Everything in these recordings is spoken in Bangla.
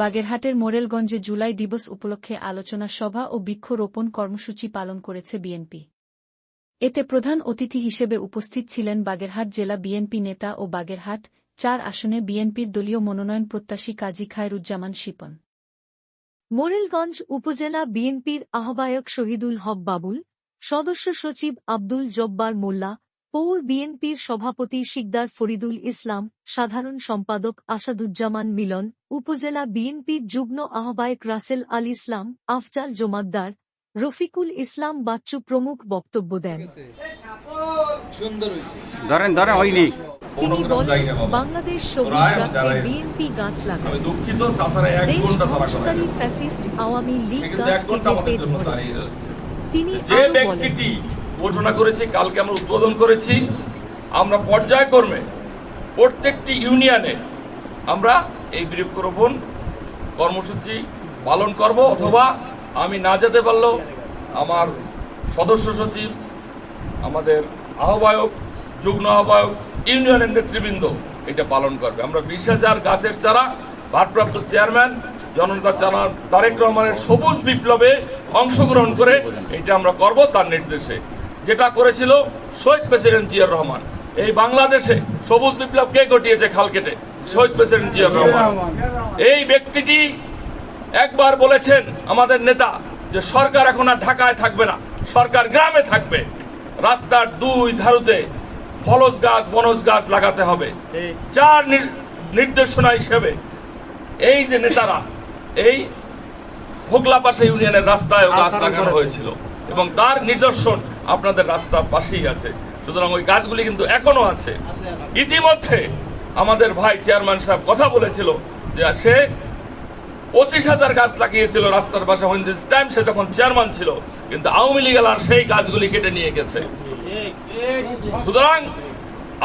বাগেরহাটের মোরেলগঞ্জে জুলাই দিবস উপলক্ষে আলোচনা সভা ও বৃক্ষরোপণ কর্মসূচি পালন করেছে বিএনপি। এতে প্রধান অতিথি হিসেবে উপস্থিত ছিলেন বাগেরহাট জেলা বিএনপি নেতা ও বাগেরহাট চার আসনে বিএনপির দলীয় মনোনয়ন প্রত্যাশী কাজী খায়রুজ্জামান শিপন। মোরেলগঞ্জ উপজেলা বিএনপির আহ্বায়ক শহীদুল হক বাবুল, সদস্য সচিব আব্দুল জব্বার মোল্লা পৌর বিএনপির সভাপতি শিকদার ফরিদুল ইসলাম সাধারণ সম্পাদক আসাদুজ্জামান মিলন উপজেলা বিএনপির যুগ্ম আহ্বায়ক রাসেল আল ইসলাম আফজাল জোমাদ্দার রফিকুল ইসলাম বাচ্চু প্রমুখ বক্তব্য দেন। তিনি বলেন বাংলাদেশ সবুজ রাখতে বিএনপি গাছ লাগায়। দেশ ধ্বংসকারী ফ্যাসিস্ট আওয়ামী লীগ গাছ কেটে পেট তিনি বলেন ব্যক্তিটি ঘোষণা করেছি, কালকে আমরা উদ্বোধন করেছি। আমরা পর্যায়ক্রমে প্রত্যেকটি ইউনিয়নে আমরা এই বৃক্ষরোপণ কর্মসূচি পালন করব অথবা আমি না যেতে পারলেও আমার সদস্য সচিব, আমাদের আহ্বায়ক, যুগ্ম আহ্বায়ক, ইউনিয়নের নেতৃবৃন্দ এটা পালন করবে। আমরা বিশ হাজার গাছের চারা, ভারপ্রাপ্ত চেয়ারম্যান জনতা চারা তারেক রহমানের সবুজ বিপ্লবে অংশগ্রহণ করে এটা আমরা করব তার নির্দেশে। যেটা করেছিল শহীদ প্রেসিডেন্ট জিয়ার রহমান। এই বাংলাদেশে সবুজ বিপ্লব কে ঘটিয়েছে খাল কেটে? শহীদ প্রেসিডেন্ট জিয়ার রহমান। এই ব্যক্তিটি একবার বলেছেন আমাদের নেতা যে সরকার এখন আর ঢাকায় থাকবে না সরকার গ্রামে থাকবে। রাস্তার দুই ধারুতে ফলস গাছ বনজ গাছ লাগাতে হবে। চার নির- নির্দেশনা হিসেবে এই যে নেতারা এই হোগলা পাশে ইউনিয়নের রাস্তায় গাছ লাগানো হয়েছিল এবং তার নিদর্শন আপনাদের রাস্তার পাশেই আছে। সুতরাং ওই গাছগুলি কিন্তু এখনও আছে। ইতিমধ্যে আমাদের ভাই চেয়ারম্যান সাহেব কথা বলেছিল যে সে পঁচিশ হাজার গাছ লাগিয়েছিল রাস্তার পাশে। দিস টাইম সে যখন চেয়ারম্যান ছিল, কিন্তু আওয়ামী লীগ আর সেই গাছগুলি কেটে নিয়ে গেছে। সুতরাং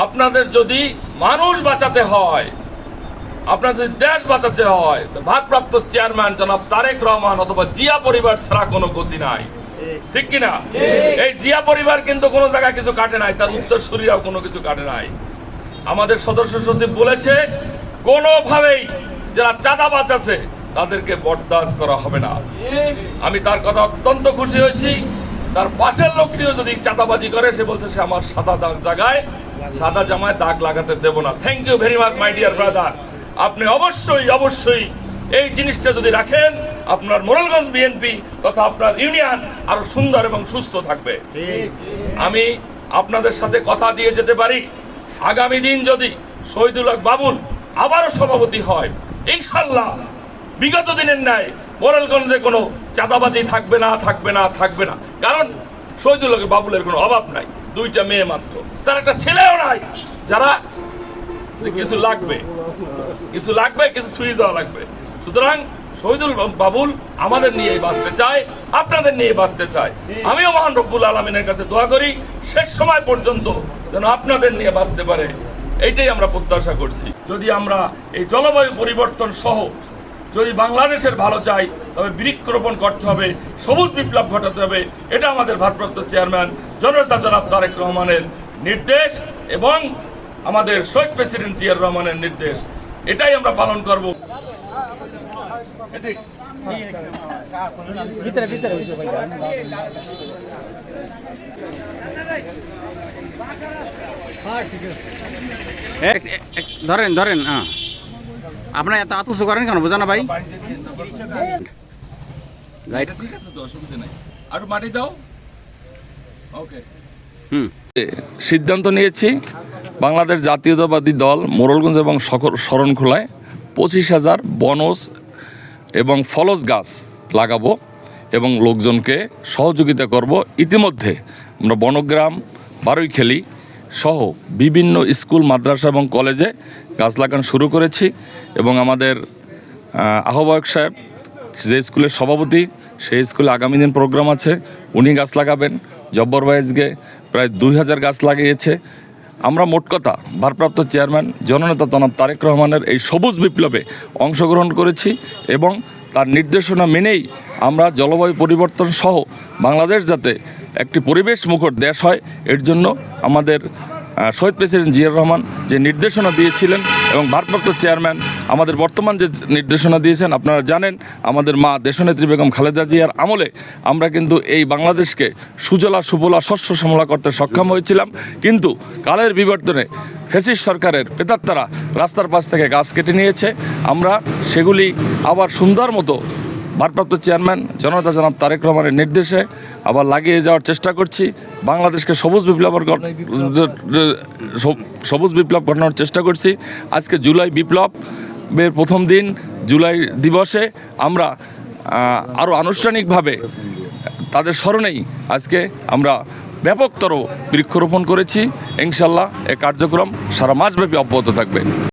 আপনাদের যদি মানুষ বাঁচাতে হয় আপনাদের যদি দেশ বাঁচাতে হয় ভারপ্রাপ্ত চেয়ারম্যান জনাব তারেক রহমান অথবা জিয়া পরিবার ছাড়া কোনো গতি নাই। ঠিক কিনা? এই জিয়া পরিবার কিন্তু কোনো জায়গায় কিছু কাটে নাই, তার উত্তরসূরিরাও কোনো কিছু কাটে নাই। আমাদের সদস্য সচিব বলেছে, কোনোভাবেই যারা চাঁদা বাঁচাচ্ছে তাদেরকে বরদাস্ত করা হবে না। আমি তার কথা অত্যন্ত খুশি হয়েছি। তার পাশের লোকটিও যদি চাঁদাবাজি করে, সে বলছে সে আমার সাদা দাগ জায়গায় সাদা জামায় দাগ লাগাতে দেব না। Thank you very much my dear brother আপনি অবশ্যই অবশ্যই এই জিনিসটা যদি রাখেন আপনার মোরালগঞ্জ বিএনপি তথা আপনার ইউনিয়ন আরও সুন্দর এবং সুস্থ থাকবে। আমি আপনাদের সাথে কথা দিয়ে যেতে পারি। আগামী দিন যদি শহীদুল হক বাবুল আবারও সভাপতি হয় ইনশাল্লাহ বিগত দিনের ন্যায় মোরালগঞ্জে কোনো চাঁদাবাজি থাকবে না থাকবে না থাকবে না। কারণ শহীদুল হক বাবুলের কোনো অভাব নাই, দুইটা মেয়ে মাত্র। তার একটা ছেলেও নাই, যারা কিছু লাগবে কিছু লাগবে, কিছু ছুঁয়ে যাওয়া লাগবে। সুতরাং শহীদুল বাবুল আমাদের নিয়ে বাঁচতে চায়, আপনাদের নিয়ে বাঁচতে চায়। আমিও মহান রব্বুল আলমিনের কাছে দোয়া করি, শেষ সময় পর্যন্ত যেন আপনাদের নিয়ে বাঁচতে পারে। এইটাই আমরা প্রত্যাশা করছি। যদি আমরা এই জলবায়ু পরিবর্তন সহ যদি বাংলাদেশের ভালো চাই, তবে বৃক্ষরোপণ করতে হবে, সবুজ বিপ্লব ঘটাতে হবে, এটা আমাদের ভারপ্রাপ্ত চেয়ারম্যান জনতা জনাব তারেক রহমানের নির্দেশ এবং আমাদের শহীদ প্রেসিডেন্ট জিয়ার রহমানের নির্দেশ। এটাই আমরা পালন করব। এটি এক- এক- এক- ধরেন ধরেন হ্যাঁ আপনার এত আতঙ্ক করেন কেন বোঝা না ভাই? ঠিক আছে তো অসুবিধা নাই। আর মাটি দাও। ওকে। হুম। সিদ্ধান্ত নিয়েছি। বাংলাদেশ জাতীয়তাবাদী দল মোরলগঞ্জ এবং শরণখোলায় পঁচিশ হাজার বনজ এবং ফলস গাছ লাগাবো এবং লোকজনকে সহযোগিতা করব। ইতিমধ্যে আমরা বনগ্রাম বারুইখেলি সহ বিভিন্ন স্কুল মাদ্রাসা এবং কলেজে গাছ লাগানো শুরু করেছি এবং আমাদের আহ, আহ্বায়ক সাহেব যে স্কুলের সভাপতি সেই স্কুলে আগামী দিন প্রোগ্রাম আছে উনি গাছ লাগাবেন। জব্বর ভাইজকে প্রায় দুই হাজার গাছ লাগিয়েছে। আমরা মোট কথা, ভারপ্রাপ্ত চেয়ারম্যান জননেতা তনাব তারেক রহমানের এই সবুজ বিপ্লবে অংশগ্রহণ করেছি এবং তার নির্দেশনা মেনেই আমরা জলবায়ু পরিবর্তন সহ বাংলাদেশ যাতে একটি পরিবেশ মুখর দেশ হয়, এর জন্য আমাদের শহীদ প্রেসিডেন্ট জিয়াউর রহমান যে নির্দেশনা দিয়েছিলেন এবং ভারপ্রাপ্ত চেয়ারম্যান আমাদের বর্তমান যে নির্দেশনা দিয়েছেন, আপনারা জানেন, আমাদের মা দেশনেত্রী বেগম খালেদা জিয়ার আমলে আমরা কিন্তু এই বাংলাদেশকে সুজলা সুবলা শস্য শ্যামলা করতে সক্ষম হয়েছিলাম। কিন্তু কালের বিবর্তনে ফেসিস সরকারের পেতাত্তারা রাস্তার পাশ থেকে গাছ কেটে নিয়েছে। আমরা সেগুলি আবার সুন্দর মতো ভারপ্রাপ্ত চেয়ারম্যান জনতা জনাব তারেক রহমানের নির্দেশে আবার লাগিয়ে যাওয়ার চেষ্টা করছি। বাংলাদেশকে সবুজ বিপ্লবের সবুজ বিপ্লব ঘটানোর চেষ্টা করছি। আজকে জুলাই বিপ্লবের প্রথম দিন জুলাই দিবসে আমরা আরও আনুষ্ঠানিকভাবে তাদের স্মরণেই আজকে আমরা ব্যাপকতর বৃক্ষরোপণ করেছি। ইনশাল্লাহ এ কার্যক্রম সারা মাসব্যাপী অব্যাহত থাকবে।